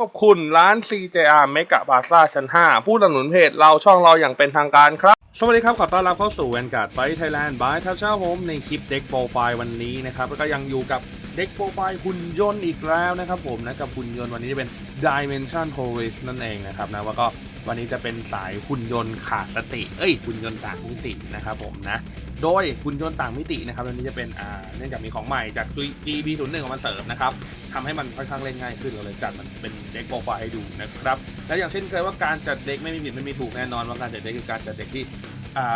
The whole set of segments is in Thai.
ขอบคุณร้าน CJR เมกะบาซ่าชั้น 5 ผู้สนับสนุนเพจเราช่องเราอย่างเป็นทางการครับ สวัสดีครับ ขอต้อนรับเข้าสู่แวนการ์ดไฟไทยแลนด์บายทับเช้าโฮมในคลิปเด็กโปรไฟล์วันนี้นะครับ แล้วก็ยังอยู่กับเด็กโปรไฟล์หุ่นยนต์อีกแล้วนะครับผมนะกับหุ่นยนต์วันนี้จะเป็น Dimension h o r i s นั่นเองนะครับนะแล้วก็วันนี้จะเป็นสายหุ่นยนต์ขาดสติ เอ้ยหุ่นยนต์ต่างมิตินะครับผมนะ โดยหุ่นยนต์ต่างมิตินะครับวันนี้จะเป็นอ่าเนื่องจากมีของใหม่จาก GB01 ออกมาเสริมนะครับ ทำให้มันค่อนข้างเล่นง่ายขึ้นเราเลยจัดมันเป็นเด็กโปรไฟล์ให้ดูนะครับและอย่างเช่นเคยว่าการจัดเด็กไม่มีผิดไม่มีถูกแน่นอนว่าการจัดเด็กคือการจัดเด็กที่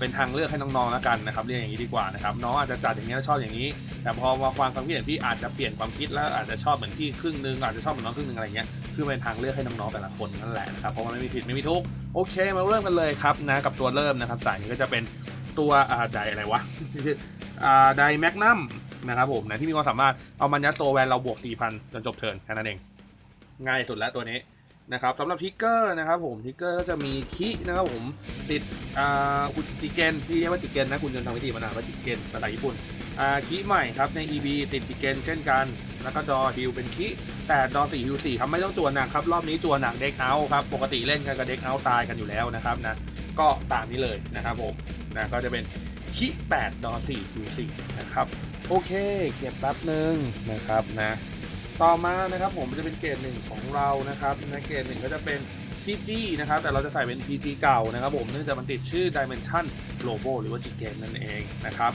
เป็นทางเลือกให้น้องๆแล้วกันนะครับเรียกอย่างนี้ดีกว่านะครับน้องอาจจะจัดอย่างนี้แล้วชอบอย่างนี้ แต่พอมาความความคิดเห็นพี่อาจจะเปลี่ยนความคิดแล้วอาจจะชอบเหมือนพี่ครึ่งนึงอาจจะชอบเหมือนน้องครึ่งนึงอะไรเงี้ยคือเป็นทางเลือกให้น้องๆแต่ละคนนั่นแหละนะครับเพราะมันไม่มีผิดไม่มีทุกโอเคมาเริ่มกันเลยครับนะกับตัวเริ่มนะครับสายนี้ก็จะเป็นตัวอ่าไดอะไรวะอ่าไดแมกนัม นะครับผมนะที่มีความสามารถเอามันยัดโซแวนเราบวก 4,000 จนจบเทิร์นแค่นั้นเอง ง่ายสุดแล้วตัวนี้นะครับสำหรับทิกเกอร์นะครับผมทิกเกอร์ก็จะมีคินะครับผมติดอ่าอุจิเกนพี่เรียกว่าจิเกนนะคุณยนทำวิธีมานานว่าจิเกนภาษาญี่ปุ่นอ่าคิใหม่ครับใน EB ติดจิเกนเช่นกัน แล้วก็ดอฮิลเป็นคิแต่ดอ4ฮิล4ครับไม่ต้องจวนหนักครับ รอบนี้จวนหนักเด็กเอาครับปกติเล่นกันกับเด็กเอาตายกันอยู่แล้วนะครับนะก็ตามนี้เลยนะครับผมนะก็จะเป็นคิ8ดอ4คิว4นะครับ โอเค เก็บแป๊บหนึ่งนะครับนะ ต่อมานะครับผมจะเป็นเกรดหนึ่งของเรานะครับนะเกรดหนึ่งก็จะเป็น PG นะครับ แต่เราจะใส่เป็น PG เก่านะครับผมเนื่องจากมันติดชื่อ Dimension Logo หรือว่า g g a n นั่นเองนะครับ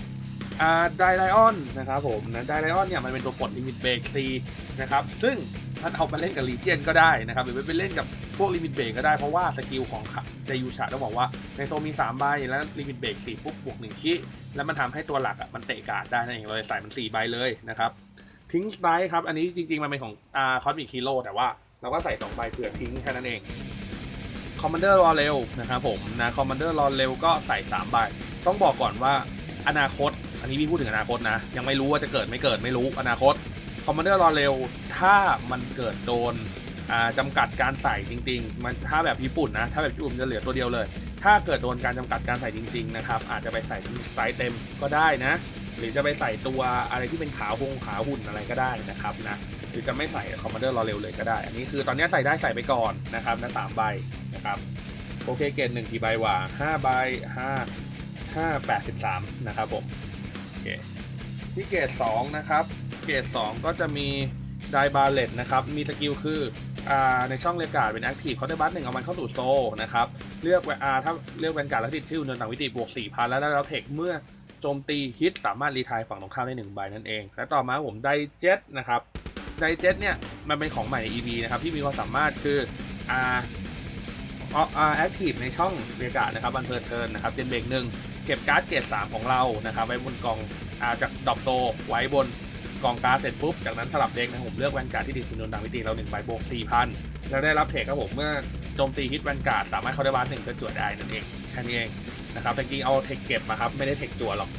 อ่าไดไลออนนะครับผมนะไดไลออนเนี่ยมันเป็นตัวปลดลิมิตเบรกซีนะครับ ซึ่ง มันเอามาเล่นกับลีเจียนก็ได้นะครับหรือไปเล่นกับพวกลิมิตเบรกก็ได้เพราะว่าสกิลของเดยูชาต้องบอกว่าในโซมี3ใบแล้วลิมิตเบรก4ปุ๊บบวก1คิแล้วมันทำให้ตัวหลักอะมันเตะการ์ดได้นั่นเองเราเลยใส่มัน4ใบเลยนะครับทิ้งไบครับอันนี้จริงๆมันเป็นของอ่าคอสมิคฮีโร่แต่ว่าเราก็ใส่2ใบเผื่อทิ้งแค่นั้นเองคอมมานเดอร์รอเร็วนะครับผมนะคอมมานเดอร์รอเร็วก็ใส่3ใบต้องบอกก่อนว่าอนาคต อันนี้พี่พูดถึงอนาคตนะ ยังไม่รู้ว่าจะเกิดไม่เกิดไม่รู้อนาคต คอมมานเดอร์รอเร็ว ถ้ามันเกิดโดนอ่าจำกัดการใส่จริง ๆ มันถ้าแบบญี่ปุ่นนะ ถ้าแบบญี่ปุ่นจะเหลือตัวเดียวเลย ถ้าเกิดโดนการจำกัดการใส่จริง ๆ นะครับ อาจจะไปใส่ที่ไซส์เต็มก็ได้นะ หรือจะไปใส่ตัวอะไรที่เป็นขาหงขาหุ่นอะไรก็ได้นะครับนะ หรือจะไม่ใส่คอมมานเดอร์รอเร็วเลยก็ได้ อันนี้คือตอนนี้ใส่ได้ใส่ไปก่อนนะครับนะสามใบนะครับ โอเคเกรดหนึ่งกี่ใบวะห้าใบห้าห้าแปดสิบสามนะครับผมโอเค ที่เกรดสองนะครับ เกรดสองก็จะมีไดบาเลตนะครับ มีสกิลคืออในช่องเรียกาดเป็นแอคทีฟเขาได้บัตหนึ่งเอามันเข้าสู่โซนะครับ เลือกอ่าถ้าเลือกแวนการ์ดแล้วติดชื่อเนินต่างวิติบวก4,000 แล้วได้รับเทคเมื่อโจมตีฮิตสามารถรีทายฝั่งตรงข้ามได้หนึ่งใบนั่นเอง และต่อมาผมไดเจ็ตนะครับ ไดเจ็ตเนี่ยมันเป็นของใหม่ใน EV นะครับที่มีความสามารถคืออ่าอ่าแอคทีฟในช่องเรกาดนะครับบันเพอร์เทิร์นนะครับเจนเบรกหนึ่ง เก็บการ์ดเกรด3ของเรานะครับไว้บนกองอาจากดอปโซไว้บนกองการ์ดเสร็จปุ๊บ จากนั้นสลับเด็กนะผมเลือกแวนการ์ดที่ดีสุดโดนดังวิตีเราหนึ่งใบบวก4,000แล้วได้รับเทคครับผมเมื่อโจมตีฮิตแวนการ์ดสามารถเข้าได้บ้านหนึ่งก็จวดได้นั่นเองแค่นี้เองนะครับแต่จริงเอาเทคเก็บมาครับไม่ได้เทคจวดหรอก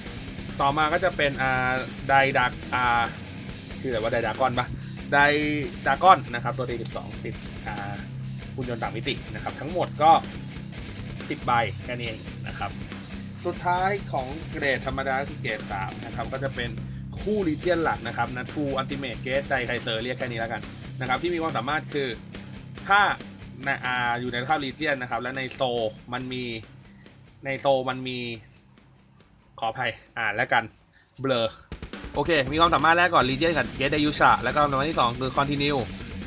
ต่อมาก็จะเป็นอ่าไดดักอ่าชื่ออะไรว่าไดดากอนปะไดดากอนนะครับตัวที่12ติดอ่าหุ่นยนต์ต่างมิตินะครับทั้งหมดก็ 10 ใบแค่นี้เองนะครับ สุดท้ายของเกรดธรรมดาคือเกรด3นะครับก็จะเป็นคู่ลีเจียนหลักนะครับนะทูอัลติเมทเกสไดไคเซอร์เรียกแค่นี้แล้วกันนะครับที่มีความสามารถคือถ้าในอาอยู่ในภาพลีเจียนนะครับ และในโซมันมีในโซมันมีขออภัยอ่านแล้วกันเบลอโอเค มีความสามารถแรกก่อนลีเจียนกับเกสไดยูชาแล้วก็ความสามารถที่ 2 คือคอนติเนีย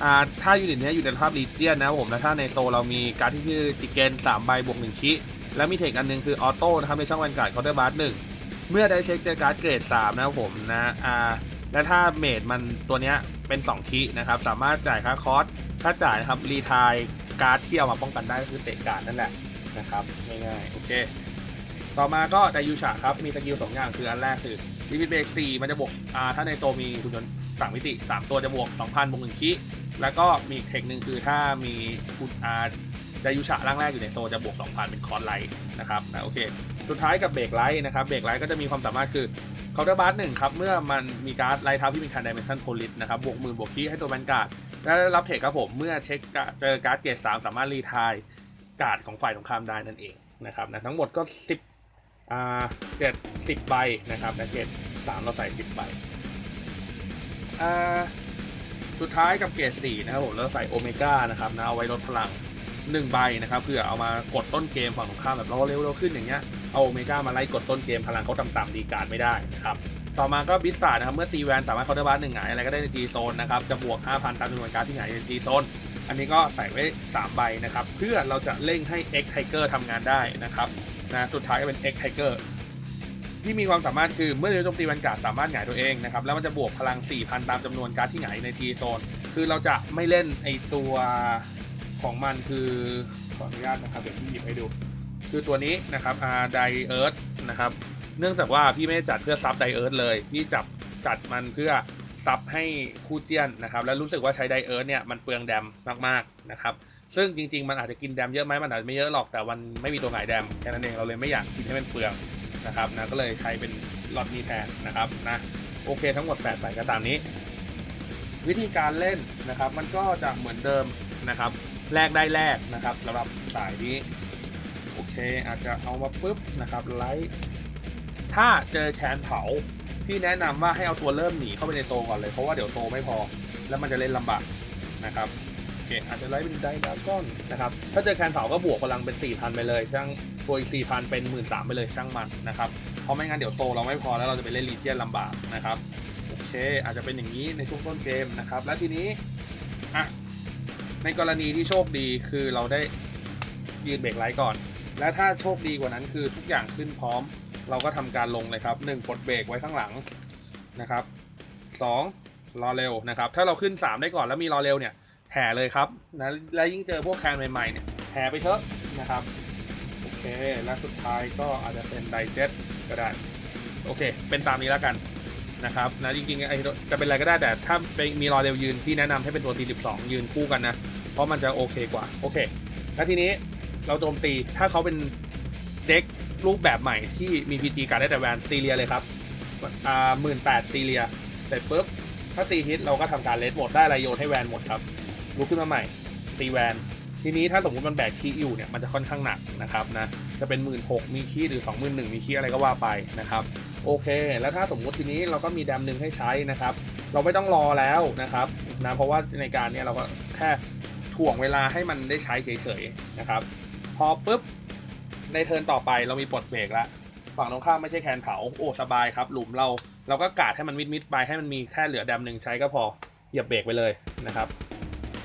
อ่าถ้ายูนิตเนี้ยอยู่ในภาพลีเจียนนะผม แล้วถ้าในโซเรามีการ์ดที่ชื่อจิเกน3ใบบวก1ชิ แล้วมีเทคอันหนึงคือออโต้นะครับในช่องแวนการ์ดคาน์เตอร์บาร์หนึ่งเมื่อได้เช็คเจอการ์ดเกรด3นะครับผมนะอ่าและถ้าเมดมันตัวเนี้ยเป็น 2 คีนะครับ สามารถจ่ายค่าคอสถ้าจ่ายนะครับรีทายการ์ดที่เอามาป้องกันได้ก็คือเตะการ์ดนั่นแหละนะครับง่ายๆโอเค ต่อมาก็ไดยูชาครับ มีสกิล2องอย่างคืออันแรกคือลิมิตเบรก4มันจะบวกอ่าถ้าในโซมีหุ่นยนต์สั่งมิติ 3 ตัวจะบวก 2,000บวก1คีย์แล้วก็มีเทคหนึ่งคือถ้ามีหุ่นอ่า ไดยูชาร่างแรกอยู่ในโซจะบวก2,000เป็นคอร์ไลท์นะครับนะโอเค สุดท้ายกับเบรกไลท์นะครับเบรกไลท์ก็จะมีความสามารถคือเคาน์เตอร์บาร์หนึ่งครับ เมื่อมันมีการ์ดไลท์ทับที่เป็นคันดิเมนชันโพลิสนะครับบวกหมื่นบวกคีให้ตัวแวนการ์ดและได้รับเทคครับผม เมื่อเช็คเจอการ์ดเกรดสามสามารถรีทายการ์ดของฝ่ายตรงข้ามได้นั่นเองนะครับนะทั้งหมดก็10อ่าเจ็ดสิบใบนะครับนะเกรดสามเราใส่10ใบอ่าสุดท้ายกับเกรด4นะครับผมเราใส่โอเมก้านะครับนะเอาไว้ลดพลัง 1ใบนะครับเพื่อเอามากดต้นเกมฝั่งตรงข้ามแบบเราเร็วเร็วขึ้นอย่างเงี้ยเอาโอเมก้ามาไล่กดต้นเกมพลังเขาต่ำๆดีการดไม่ได้นะครับต่อมาก็บิสตานะครับเมื่อตีแวนสามารถเคาน์เตอร์บาร์หนึ่งหงายอะไรก็ได้ใน G โซนนะครับจะบวก 5,000 ตามจำนวนการดที่หงายใน G โซนอันนี้ก็ใส่ไว้ 3 ใบนะครับ เพื่อเราจะเร่งให้ X Tiger ทำงานได้นะครับนะสุดท้ายก็เป็น X Tiger ที่มีความสามารถคือเมื่อเรือโจมตีแวนการ์ดสามารถหงายตัวเองนะครับ แล้วมันจะบวกพลัง 4,000 ตามจำนวนการดที่หงายใน G โซนคือเราจะไม่เล่นไอตัว ของมันคือขออนุญาตนะครับเดี๋ยวพี่หยิบให้ดู คือตัวนี้นะครับอาไดเอิร์ธนะครับ เนื่องจากว่าพี่ไม่ได้จัดเพื่อซับไดเอิร์ธเลย พี่จับจัดมันเพื่อซับให้คู่เจียนนะครับ แล้วรู้สึกว่าใช้ไดเอิร์ธเนี่ยมันเปลืองแดมมากๆนะครับ ซึ่งจริง ๆ มันอาจจะกินแดมเยอะไหมมันอาจจะไม่เยอะหรอกแต่มันไม่มีตัวหงายแดมแค่นั้นเองเราเลยไม่อยากกินให้มันเปลืองนะครับนะก็เลยใช้เป็นล็อตนี้แทนนะครับนะโอเคทั้งหมด8ใบก็ตามนี้ วิธีการเล่นนะครับ มันก็จะเหมือนเดิมนะครับ แลกได้แลกนะครับสำหรับสายนี้ โอเคอาจจะเอามาปุ๊บนะครับไลท์ถ้าเจอแคนเผาพี่แนะนำว่าให้เอาตัวเริ่มหนีเข้าไปในโซก่อนเลยเพราะว่าเดี๋ยวโซไม่พอ แล้วมันจะเล่นลำบากนะครับโอเคอาจจะไลท์เป็นไดดาก้อนนะครับถ้าเจอแคนเผาก็บวกพลังเป็น 4,000 ไปเลยช่างบวอีก4,000 เป็น 13,000ไปเลยช่างมันนะครับเพราะไม่งั้นเดี๋ยวโซเราไม่พอแล้วเราจะไปเล่นลีเจียนลำบากนะครับโอเคอาจจะเป็นอย่างนี้ในช่วงต้นเกมนะครับแล้วทีนี้ ในกรณีที่โชคดีคือเราได้ยืนเบรกไลท์ก่อน และถ้าโชคดีกว่านั้นคือทุกอย่างขึ้นพร้อม เราก็ทำการลงเลยครับ1ปลดเบรกไว้ข้างหลังนะครับ 2 รอเร็วนะครับ ถ้าเราขึ้น 3 ได้ก่อนแล้วมีรอเร็วเนี่ยแห่เลยครับนะและยิ่งเจอพวกแคนใหม่ๆเนี่ยแห่ไปเถอะนะครับโอเคและสุดท้ายก็อาจจะเป็นไดเจ็ตก็ได้โอเค เป็นตามนี้แล้วกัน นะครับนะจริงๆไอ้จะเป็นอะไรก็ได้แต่ถ้าไปมีรอเร็วยืนพี่แนะนำให้เป็นตัวที12 ยืนคู่กันนะ เพราะมันจะโอเคกว่า โอเค แล้วทีนี้เราโจมตีถ้าเขาเป็นเด็กรูปแบบใหม่ที่มี PG การได้แต่แวนตีเลียเลยครับอ่าหมื่นแปดตีเลียเสร็จปุ๊บถ้าตีฮิตเราก็ทำการเลสหมดได้ไรโยนให้แวนหมดครับลุกขึ้นมาใหม่ตีแวนทีนี้ถ้าสมมติมันแบกคีอยู่เนี่ยมันจะค่อนข้างหนักนะครับนะจะเป็นหมื่นหกมีคีหรือสองหมื่นหนึ่งมีคีอะไรก็ว่าไปนะครับ โอเค แล้วถ้าสมมุติทีนี้เราก็มีแดมหนึ่งให้ใช้นะครับ เราไม่ต้องรอแล้วนะครับนะเพราะว่าในการเนี้ยเราก็แค่ถ่วงเวลาให้มันได้ใช้เฉยๆนะครับ พอปุ๊บในเทิร์นต่อไปเรามีปลดเบรกแล้วฝั่งตรงข้ามไม่ใช่แคนเผาโอ้สบายครับหลุมเราเราก็กาดให้มันมิดมิดไปให้มันมีแค่เหลือแดมหนึ่งใช้ก็พอเหยียบเบรกไปเลยนะครับ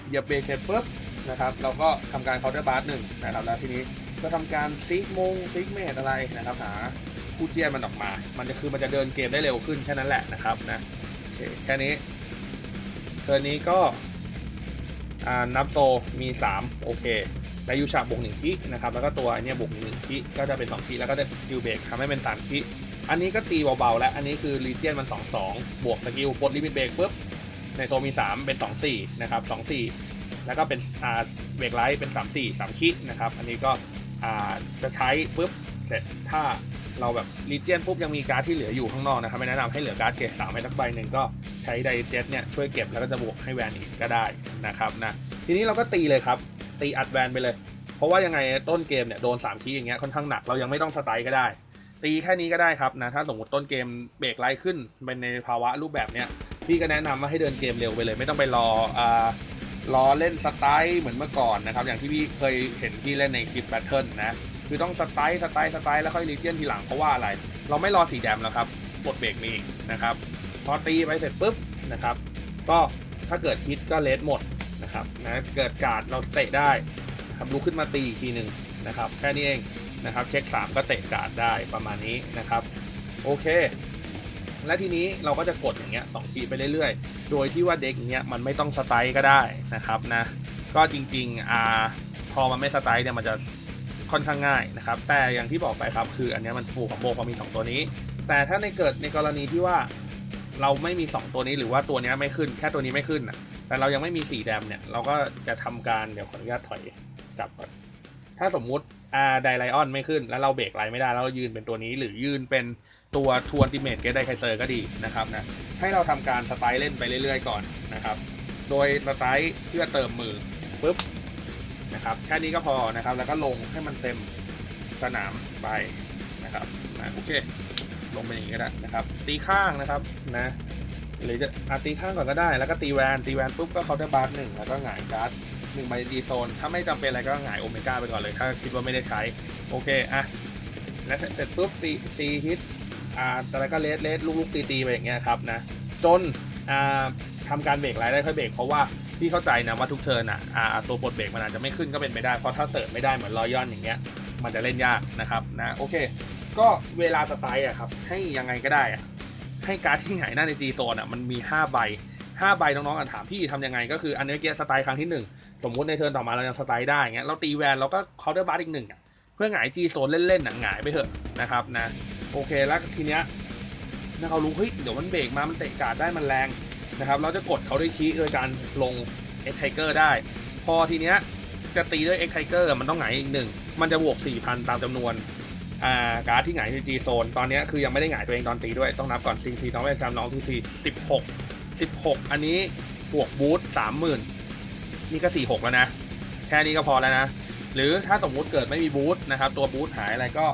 เหยียบเบรกเสร็จปุ๊บนะครับเราก็ทำการเคาน์เตอร์บาร์หนึ่งนะครับแล้วทีนี้ก็ทำการซิกมงซิกเมดอะไรนะครับหา คู่เจียนมันออกมา มันจะคือมันจะเดินเกมได้เร็วขึ้นแค่นั้นแหละนะครับนะโอเคแค่นี้เทิร์นนี้ก็นับโซมี 3 โอเคไดยูชาบวกหนึ่งคินะครับ แล้วก็ตัวอันเนี้ยบวกหนึ่งคิก็จะเป็น2คิแล้วก็ได้สกิลเบรกทำให้เป็น3คิอันนี้ก็ตีเบาๆ แล้ว อันนี้คือรีเจียนมัน 2 2 บวกสกิลปลดลิมิตเบรกปุ๊บ ในโซมี 3 เป็น 2 4 นะครับ 2 4 แล้วก็เป็นอ่าเบรกไลท์เป็น 3 4 3คินะครับ อันนี้ก็อ่าจะใช้ปุ๊บ เสร็จถ้าเราแบบรีเจนปุ๊บยังมีการ์ดที่เหลืออยู่ข้างนอกนะครับไม่แนะนำให้เหลือการ์ดเกรดสามให้สักใบหนึ่งก็ใช้ไดเจ็ตเนี่ยช่วยเก็บแล้วก็จะบวกให้แวนอีกก็ได้นะครับนะทีนี้เราก็ตีเลยครับ ตีอัดแวนไปเลย เพราะว่ายังไงต้นเกมเนี่ยโดน3คีอย่างเงี้ยค่อนข้างหนักเรายังไม่ต้องสไตล์ก็ได้ ตีแค่นี้ก็ได้ครับนะถ้าสมมติต้นเกมเบรกไล่ขึ้นเป็นในภาวะรูปแบบเนี้ยพี่ก็แนะนำว่าให้เดินเกมเร็วไปเลย ไม่ต้องไปรออ่ารอเล่นสไตล์เหมือนเมื่อก่อนนะครับอย่างที่พี่เคยเห็นพี่เล่นในคลิปแบทเทิลนะ คือต้องสไตล์สไตล์สไตล์แล้วค่อยรีเจียนทีหลังเพราะว่าอะไร เราไม่รอสีแดมแล้วครับกดเบรกมีอีกนะครับพอตีไปเสร็จปุ๊บนะครับ ก็ถ้าเกิดฮิตก็เลสหมดนะครับนะเกิดการ์ดเราเตะได้นะครับลุกขึ้นมาตีอีกทีหนึ่งนะครับ แค่นี้เองนะครับ เช็ค 3 ก็เตะการ์ดได้ประมาณนี้นะครับโอเค และทีนี้เราก็จะกดอย่างเงี้ยสองทีไปเรื่อยๆ โดยที่ว่าเด็กเนี้ยมันไม่ต้องสไตล์ก็ได้นะครับนะก็จริงๆอ่าพอมันไม่สไตล์เนี่ยมันจะ ค่อนข้างง่ายนะครับ แต่อย่างที่บอกไปครับ คืออันนี้มันฟูของโบพอมี 2 ตัวนี้ แต่ถ้าในเกิดในกรณีที่ว่าเราไม่มี 2 ตัวนี้หรือว่าตัวนี้ไม่ขึ้น แค่ตัวนี้ไม่ขึ้นนะแต่เรายังไม่มีสีแดมเนี่ย เราก็จะทำการเดี๋ยวขออนุญาตถอยกลับก่อนถ้าสมมุติอาไดไลออนไม่ขึ้น แล้วเราเบรกไลน์ไม่ได้แล้วเรายืนเป็นตัวนี้หรือยืนเป็นตัวทวนติเมตเกตไดไคเซอร์ก็ดีนะครับนะให้เราทำการสไตล์เล่นไปเรื่อยๆก่อนนะครับ โดยสไตล์เพื่อเติมมือปุ๊บ นะครับ แค่นี้ก็พอนะครับ แล้วก็ลงให้มันเต็มสนามไปนะครับนะโอเค ลงเป็นอย่างนี้ก็ได้นะครับ ตีข้างนะครับนะหรือจะอาตีข้างก่อนก็ได้ แล้วก็ตีแวนตีแวนปุ๊บก็เคาน์เตอร์บาร์หนึ่งแล้วก็หงายการ์ดหนึ่งใบดีโซน ถ้าไม่จำเป็นอะไรก็หงายโอเมก้าไปก่อนเลย ถ้าคิดว่าไม่ได้ใช้ โอเคอะแล้วเสร็จปุ๊บตีตีฮิตอ่าแต่แล้วก็เลสเลสลูกๆตีตีไปอย่างเงี้ยครับนะจนอ่าทำการเบรกไลน์ได้ค่อยเบรกเพราะว่า พี่เข้าใจนะว่าทุกเทิร์นอะอ่าตัวปลดเบรกมันอาจจะไม่ขึ้นก็เป็นไปได้ เพราะถ้าเสิร์ฟไม่ได้เหมือนรอยอนอย่างเงี้ยมันจะเล่นยากนะครับนะโอเค ก็เวลาสไตล์อะครับให้ยังไงก็ได้อะให้การ์ดที่หงายหน้าใน G โซนอะมันมี 5 ใบ 5 ใบน้องๆอะถามพี่ทำยังไงก็คืออันนี้เมื่อกี้สไตล์ครั้งที่ 1 สมมุติในเทิร์นต่อมาเรายังสไตล์ได้เงี้ยเราตีแวนเราก็เคาน์เตอร์บาร์อีกหนึ่งอะเพื่อหงาย G โซนเล่นๆหน่ะหงายไปเถอะนะครับนะโอเคแล้วทีเนี้ยถ้าเขารู้เฮ้ยเดี๋ยวมันเบรกมามันเตะการ์ดได้มันแรง นะครับเราจะกดเขาด้วยชี้โดยการลง X Tiger ได้ พอทีเนี้ยจะตีด้วย X Tiger มันต้องไหงายอีกหนึ่ง มันจะบวก 4,000 ตามจำนวนอ่าการ์ดที่ไหงใน G โซนตอนเนี้ยคือยังไม่ได้หงายตัวเองตอนตีด้วยต้องนับก่อน C C สองเป็นสามน้อง T C สิบหกสิบหกอันนี้บวกบูทสามหมื่นนี่ก็สี่หกแล้วนะ แค่นี้ก็พอแล้วนะ หรือถ้าสมมุติเกิดไม่มีบูทนะครับ ตัวบูทหายอะไรก็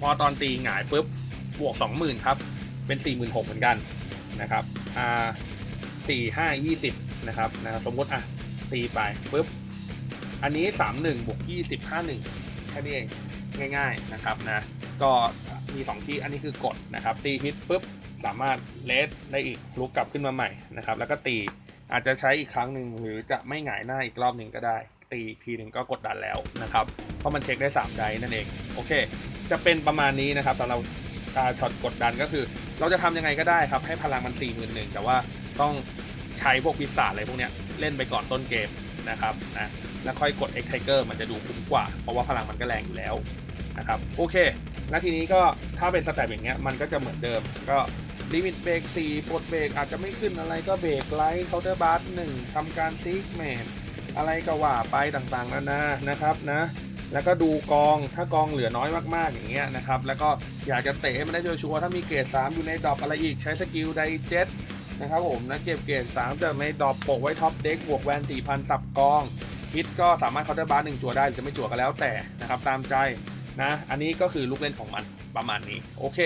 พอตอนตีหงายปุ๊บบวกสองหมื่นครับ เป็นสี่หมื่นหกเหมือนกันนะครับอ่า สี่ห้ายี่สิบนะครับนะครับสมมติอะตีไปปุ๊บอันนี้สามหนึ่งบวกยี่สิบห้าหนึ่งแค่นี้เองง่าย ๆนะครับนะก็มี2คีย์อันนี้คือกดนะครับ ตีฮิตปุ๊บสามารถเลสได้อีกลุกกลับขึ้นมาใหม่นะครับ แล้วก็ตีอาจจะใช้อีกครั้งหนึ่งหรือจะไม่หงายหน้าอีกรอบหนึ่งก็ได้ ตีอีกทีหนึ่งก็กดดันแล้วนะครับ เพราะมันเช็คได้3ไดนั่นเองโอเค จะเป็นประมาณนี้นะครับสำหรับอ่าช็อตกดดันก็คือ เราจะทำยังไงก็ได้ครับให้พลังมัน4 1 0 0 0แต่ว่า ต้องใช้พวกพิศาจอะไรพวกเนี้ยเล่นไปก่อนต้นเกมนะครับนะแล้วค่อยกด X Tiger มันจะดูคุ้มกว่า เพราะว่าพลังมันก็แรงอยู่แล้วนะครับโอเค แล้วทีนี้ก็ถ้าเป็นสแตปอย่างเงี้ยมันก็จะเหมือนเดิมก็ลิมิตเบรก4ปลดเบรกอาจจะไม่ขึ้นอะไรก็เบรกไลท์เคาน์เตอร์บาร์หนึ่งทำการซีกแมนอะไรก็ว่าไปต่างๆนานานะครับนะแล้วก็ดูกองถ้ากองเหลือน้อยมากๆอย่างเงี้ยนะครับแล้วก็อยากจะเตะให้มันได้ชัวร์ถ้ามีเกรด3อยู่ในดรอปอะไรอีกใช้สกิลไดเจ็ต นะครับผมนะเก็บเกรด3แต่ในดรอปโปะไว้ท็อปเด็กบวกแวน4,000 สับกอง คิดก็สามารถเคาน์เตอร์บาร์หนึ่งจั่วได้หรือจะไม่จั่วก็แล้วแต่นะครับตามใจนะอันนี้ก็คือลูกเล่นของมันประมาณนี้ โอเค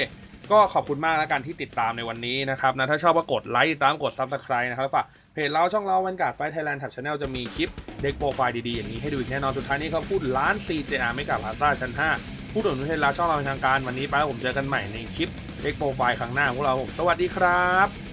ก็ขอบคุณมากแล้วกันที่ติดตามในวันนี้นะครับนะถ้าชอบก็กดไลค์ติดตามกด Subscribe นะครับแล้วฝากเพจเราช่องเราวันการ์ดไฟไทยแลนด์ทับชาแนลจะมีคลิปเด็กโปรไฟล์ดีๆอย่างนี้ให้ดูอีกแน่นอนสุดท้ายนี้เขาพูดร้าน CJR ไม่กับพาซ่าชั้น5พูดถึงนุเทศลาช่องเราเป็นทางการวันนี้ไปแล้วผมเจอกันใหม่ในคลิปเด็กโปรไฟล์ครั้งหน้าพวกเราผมสวัสดีครับ